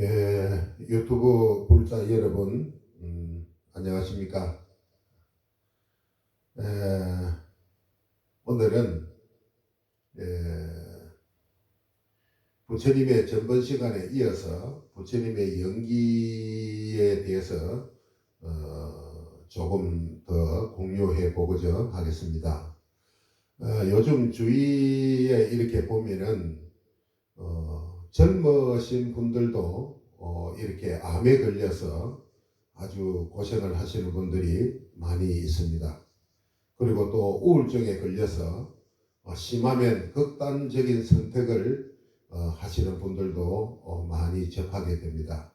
예, 유튜브 볼자 여러분, 음, 안녕하십니까? 에, 오늘은 에, 부처님의 전번 시간에 이어서 부처님의 연기에 대해서 어, 조금 더 공유해 보고자 하겠습니다. 어, 요즘 주위에 이렇게 보면은 어, 젊으신 분들도 어, 이렇게 암에 걸려서 아주 고생을 하시는 분들이 많이 있습니다. 그리고 또 우울증에 걸려서 어, 심하면 극단적인 선택을 어, 하시는 분들도 어, 많이 접하게 됩니다.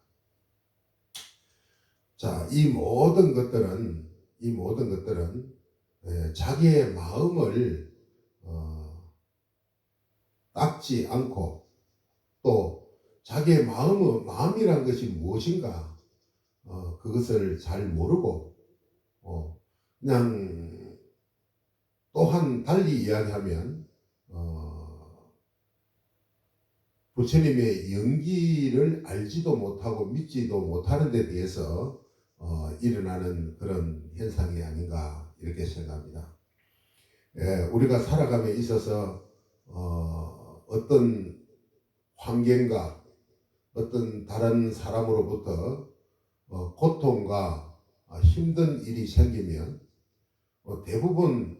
자, 이 모든 것들은 이 모든 것들은 에, 자기의 마음을 어, 닦지 않고 또 자기의 마음은 마음이란 것이 무엇인가 어, 그것을 잘 모르고 어, 그냥 또한 달리 이야기하면 어, 부처님의 연기를 알지도 못하고 믿지도 못하는 데 대해서 어, 일어나는 그런 현상이 아닌가 이렇게 생각합니다. 예, 우리가 살아감에 있어서 어, 어떤 환경과 어떤 다른 사람으로부터 어, 고통과 아, 힘든 일이 생기면 어, 대부분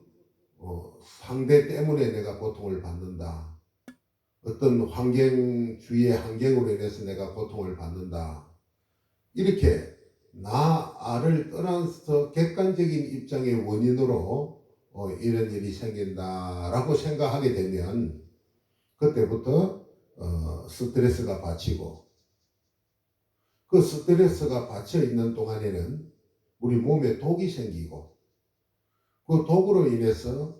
어, 상대 때문에 내가 고통을 받는다. 어떤 환경 주위의 환경으로 인해서 내가 고통을 받는다. 이렇게 나를 떠나서 객관적인 입장의 원인으로 어, 이런 일이 생긴다라고 생각하게 되면 그때부터 어, 스트레스가 받치고 그 스트레스가 받쳐 있는 동안에는 우리 몸에 독이 생기고 그 독으로 인해서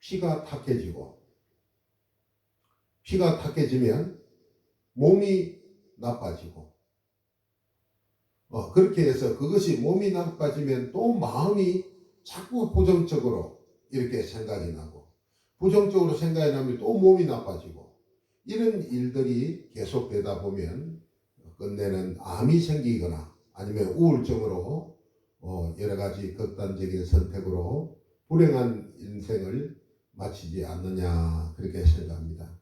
피가 탁해지고 피가 탁해지면 몸이 나빠지고 어, 그렇게 해서 그것이 몸이 나빠지면 또 마음이 자꾸 부정적으로 이렇게 생각이 나고 부정적으로 생각이 나면 또 몸이 나빠지고 이런 일들이 계속되다 보면 끝내는 암이 생기거나 아니면 우울증으로 어, 여러 가지 극단적인 선택으로 불행한 인생을 마치지 않느냐 그렇게 생각합니다.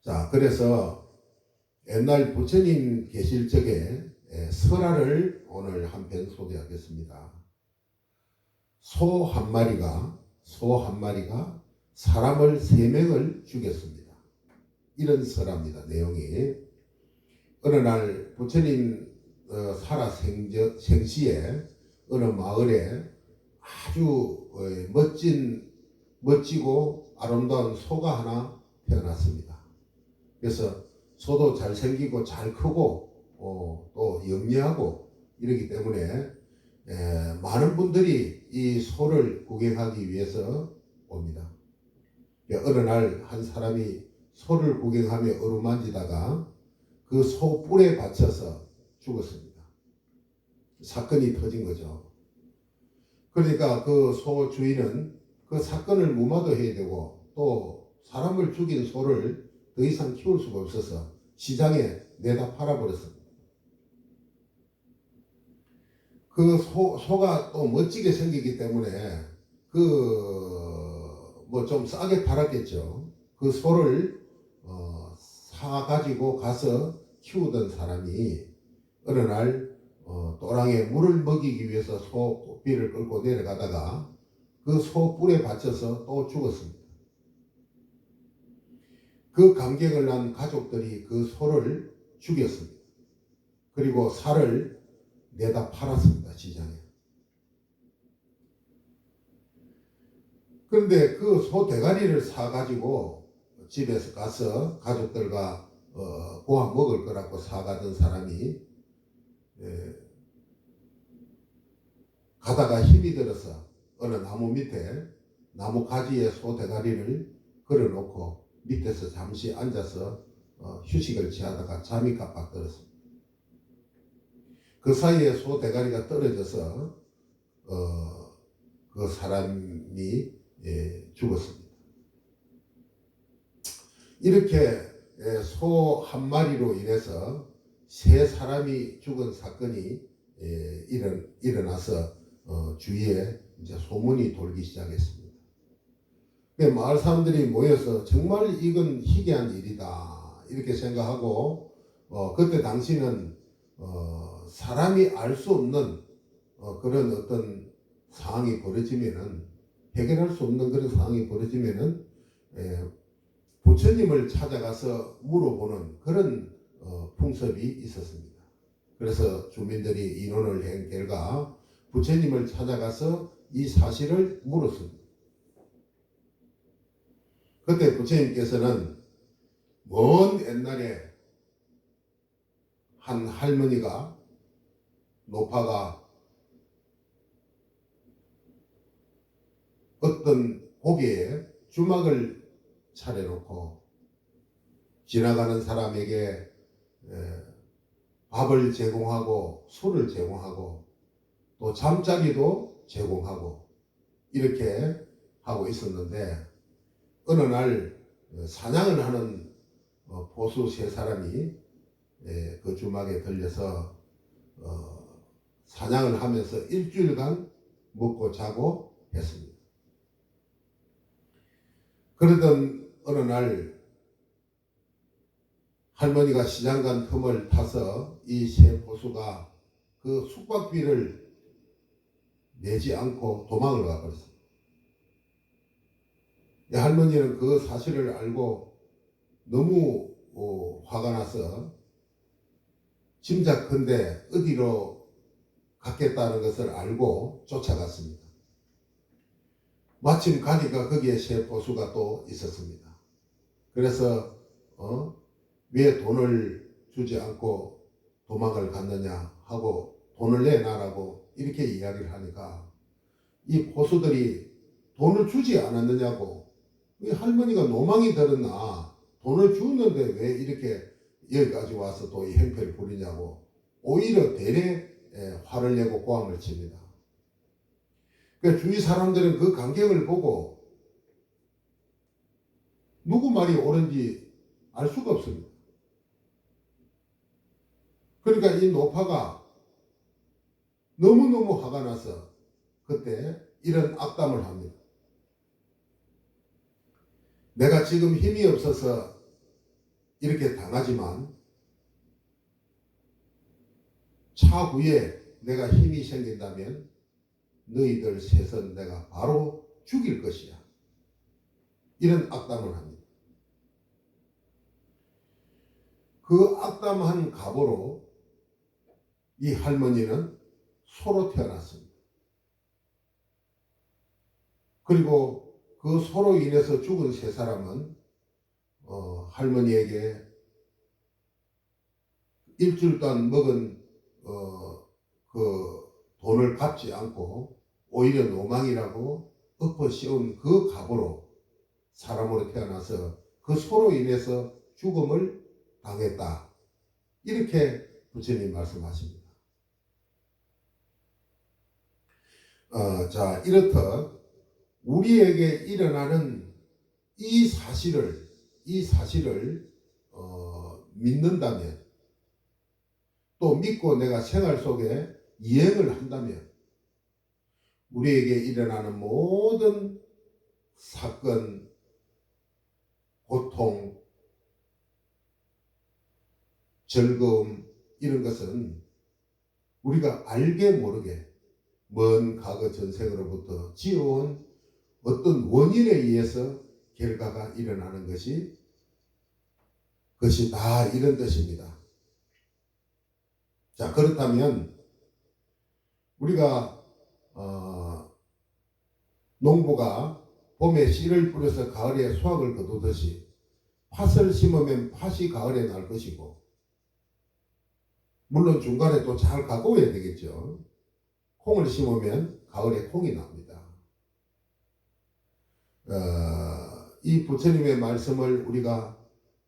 자 그래서 옛날 부처님 계실 적에 예, 설화를 오늘 한 편 소개하겠습니다. 소 한 마리가 소 한 마리가 사람을 세 명을 죽였습니다. 이런 설화입니다. 내용이 어느 날 부처님 어, 살아 생저, 생시에 어느 마을에 아주 어, 멋진 멋지고 아름다운 소가 하나 태어났습니다. 그래서 소도 잘 생기고 잘 크고 어, 또 영리하고 이러기 때문에 에, 많은 분들이 이 소를 구경하기 위해서 옵니다. 어느 날 한 사람이 소를 구경하며 어루만지다가 그 소 뿔에 받쳐서 죽었습니다. 사건이 터진 거죠. 그러니까 그 소 주인은 그 사건을 무마도 해야 되고 또 사람을 죽인 소를 더 이상 키울 수가 없어서 시장에 내다 팔아버렸습니다. 그 소, 소가 또 멋지게 생기기 때문에 그 뭐 좀 싸게 팔았겠죠. 그 소를 어, 사 가지고 가서 키우던 사람이 어느 날 어, 또랑에 물을 먹이기 위해서 소 꼬비를 끌고 내려가다가 그 소 뿔에 받쳐서 또 죽었습니다. 그 감격을 난 가족들이 그 소를 죽였습니다. 그리고 살을 내다 팔았습니다. 시장에. 그런데 그 소 대가리를 사가지고 집에서 가서 가족들과 어, 고아 먹을 거라고 사가던 사람이 에, 가다가 힘이 들어서 어느 나무 밑에 나무 가지에 소 대가리를 걸어놓고 밑에서 잠시 앉아서 어, 휴식을 취하다가 잠이 깜빡 들었습니다. 그 사이에 소 대가리가 떨어져서 어, 그 사람이 예, 죽었습니다. 이렇게 예, 소한 마리로 인해서 세 사람이 죽은 사건이 예, 일어, 일어나서 어, 주위에 이제 소문이 돌기 시작했습니다. 그 마을 사람들이 모여서 정말 이건 희귀한 일이다 이렇게 생각하고 어, 그때 당시는 어, 사람이 알 수 없는 어, 그런 어떤 상황이 벌어지면은 해결할 수 없는 그런 상황이 벌어지면은 에, 부처님을 찾아가서 물어보는 그런 어, 풍습이 있었습니다. 그래서 주민들이 인원을 한 결과 부처님을 찾아가서 이 사실을 물었습니다. 그때 부처님께서는 먼 옛날에 한 할머니가 노파가 어떤 고개에 주막을 차려놓고 지나가는 사람에게 에, 밥을 제공하고 술을 제공하고 또 잠자리도 제공하고 이렇게 하고 있었는데 어느 날 어, 사냥을 하는 어, 보수 세 사람이 에, 그 주막에 들려서 어, 사냥을 하면서 일주일간 먹고 자고 했습니다. 그러던 어느 날 할머니가 시장 간 틈을 타서 이 세 보수가 그 숙박비를 내지 않고 도망을 가버렸습니다. 이 할머니는 그 사실을 알고 너무 어, 화가 나서 짐작컨대 어디로 갔겠다는 것을 알고 쫓아갔습니다. 마침 가니까 거기에 세 보수가 또 있었습니다. 그래서 어? 왜 돈을 주지 않고 도망을 갔느냐 하고 돈을 내놔라고 이렇게 이야기를 하니까 이 보수들이 돈을 주지 않았느냐고 이 할머니가 노망이 들었나 돈을 주었는데 왜 이렇게 여기까지 와서 또 이 행패를 부리냐고 오히려 에, 화를 내고 고함을 칩니다. 그 주위 사람들은 그 광경을 보고 누구 말이 옳은지 알 수가 없습니다. 그러니까 이 노파가 너무너무 화가 나서 그때 이런 악담을 합니다. 내가 지금 힘이 없어서 이렇게 당하지만 차후에 내가 힘이 생긴다면 너희들 셋은 내가 바로 죽일 것이야. 이런 악담을 합니다. 그 악담한 갑으로 이 할머니는 소로 태어났습니다. 그리고 그 소로 인해서 죽은 세 사람은 어, 할머니에게 일주일 동안 먹은 어, 그 돈을 갚지 않고 오히려 노망이라고 엎어 씌운 그 갑으로 사람으로 태어나서 그 소로 인해서 죽음을 당했다. 이렇게 부처님 말씀하십니다. 어, 자, 이렇듯 우리에게 일어나는 이 사실을, 이 사실을, 어, 믿는다면, 또 믿고 내가 생활 속에 이행을 한다면, 우리에게 일어나는 모든 사건, 고통, 즐거움, 이런 것은 우리가 알게 모르게 먼 과거 전생으로부터 지어온 어떤 원인에 의해서 결과가 일어나는 것이 그것이 다 이런 뜻입니다. 자 그렇다면 우리가 어, 농부가 봄에 씨를 뿌려서 가을에 수확을 거두듯이 팥을 심으면 팥이 가을에 날 것이고 물론 중간에 또 잘 가꿔야 되겠죠. 콩을 심으면 가을에 콩이 납니다. 어, 이 부처님의 말씀을 우리가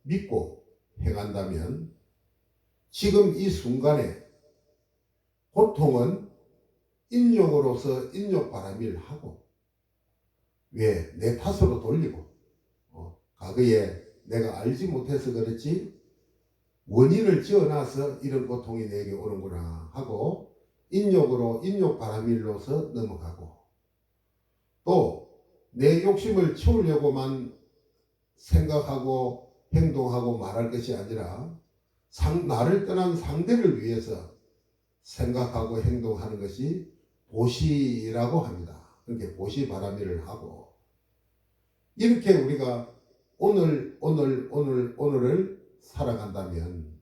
믿고 행한다면 지금 이 순간에 고통은 인욕으로서 인욕 바람일 하고 왜 내 탓으로 돌리고 어, 과거에 내가 알지 못해서 그렇지 원인을 지어놔서 이런 고통이 내게 오는구나 하고 인욕으로 인욕 바람일로서 넘어가고 또 내 욕심을 채우려고만 생각하고 행동하고 말할 것이 아니라 상, 나를 떠난 상대를 위해서 생각하고 행동하는 것이 보시라고 합니다. 그렇게 보시 바람일을 하고 이렇게 우리가 오늘 오늘 오늘 오늘을 살아간다면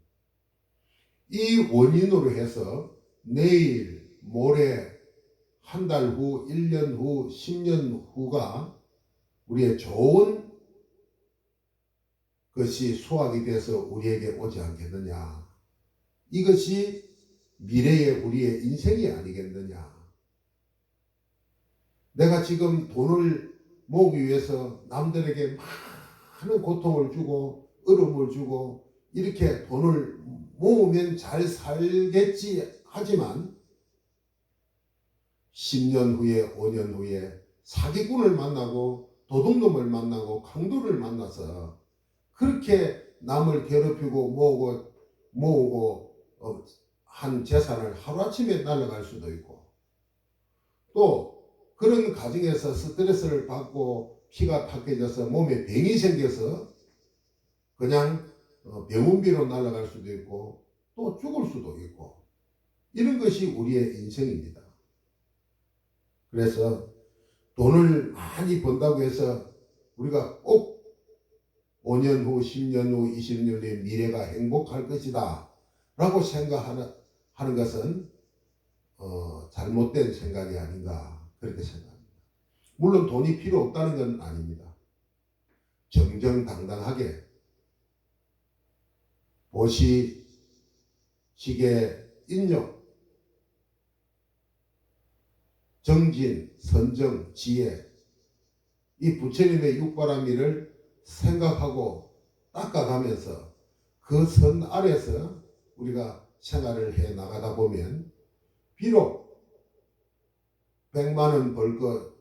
이 원인으로 해서 내일 모레 한 달 후, 1년 후, 10년 후가 우리의 좋은 것이 수확이 돼서 우리에게 오지 않겠느냐. 이것이 미래의 우리의 인생이 아니겠느냐. 내가 지금 돈을 모으기 위해서 남들에게 많은 고통을 주고 어려움을 주고 이렇게 돈을 모으면 잘 살겠지. 하지만 10년 후에 5년 후에 사기꾼을 만나고 도둑놈을 만나고 강도를 만나서 그렇게 남을 괴롭히고 모으고 모으고 어, 한 재산을 하루아침에 날아갈 수도 있고 또 그런 가정에서 스트레스를 받고 피가 탁해져서 몸에 병이 생겨서 그냥 어, 병원비로 날아갈 수도 있고 또 죽을 수도 있고 이런 것이 우리의 인생입니다. 그래서 돈을 많이 번다고 해서 우리가 꼭 5년 후, 10년 후, 20년 후의 미래가 행복할 것이다 라고 생각하는 하는 것은 어, 잘못된 생각이 아닌가 그렇게 생각합니다. 물론 돈이 필요 없다는 건 아닙니다. 정정당당하게 보시, 시계, 인력, 정진, 선정, 지혜 이 부처님의 육바라미를 생각하고 닦아가면서 그 선 아래서 우리가 생활을 해 나가다 보면 비록 100만 원 벌 것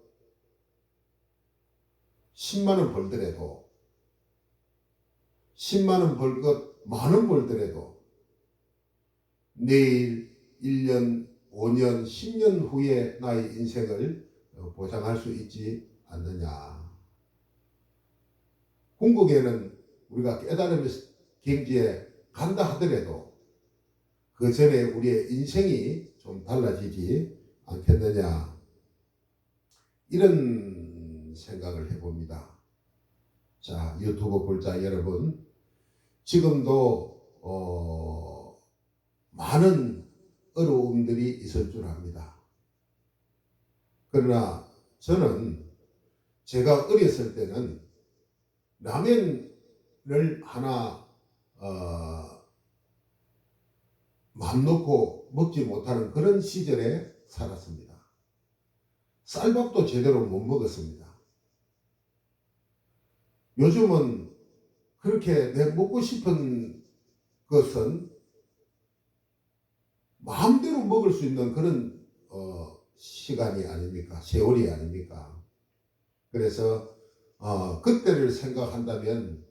10만 원 벌더라도 10만 원 벌 것 만 원 벌더라도 내일 1년 5년 10년 후에 나의 인생을 보장할 수 있지 않느냐. 궁극에는 우리가 깨달음의 경지에 간다 하더라도 그 전에 우리의 인생이 좀 달라지지 않겠느냐 이런 생각을 해봅니다. 자 유튜브 볼자 여러분 지금도 어, 많은 어려움들이 있을 줄 압니다. 그러나 저는 제가 어렸을 때는 라면을 하나 어, 맘 놓고 먹지 못하는 그런 시절에 살았습니다. 쌀밥도 제대로 못 먹었습니다. 요즘은 그렇게 내 먹고 싶은 것은 마음대로 먹을 수 있는 그런 어, 시간이 아닙니까? 세월이 아닙니까? 그래서 어, 그때를 생각한다면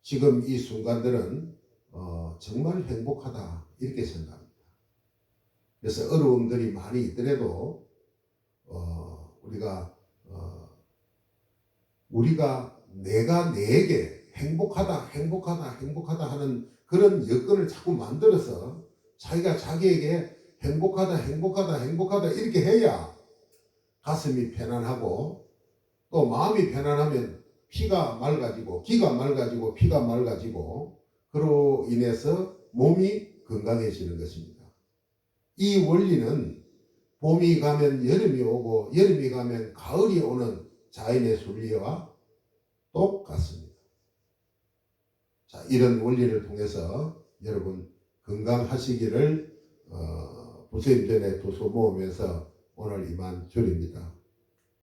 지금 이 순간들은 어, 정말 행복하다 이렇게 생각합니다. 그래서 어려움들이 많이 있더라도 어, 우리가 어, 우리가 내가 내게 행복하다 행복하다 행복하다 하는 그런 여건을 자꾸 만들어서 자기가 자기에게 행복하다 행복하다 행복하다 이렇게 해야 가슴이 편안하고 또 마음이 편안하면 피가 맑아지고 기가 맑아지고 피가 맑아지고 그로 인해서 몸이 건강해지는 것입니다. 이 원리는 봄이 가면 여름이 오고 여름이 가면 가을이 오는 자연의 순리와 똑같습니다. 자, 이런 원리를 통해서 여러분 건강하시기를 어, 부처님 전에 도서 모으면서 오늘 이만 줄입니다.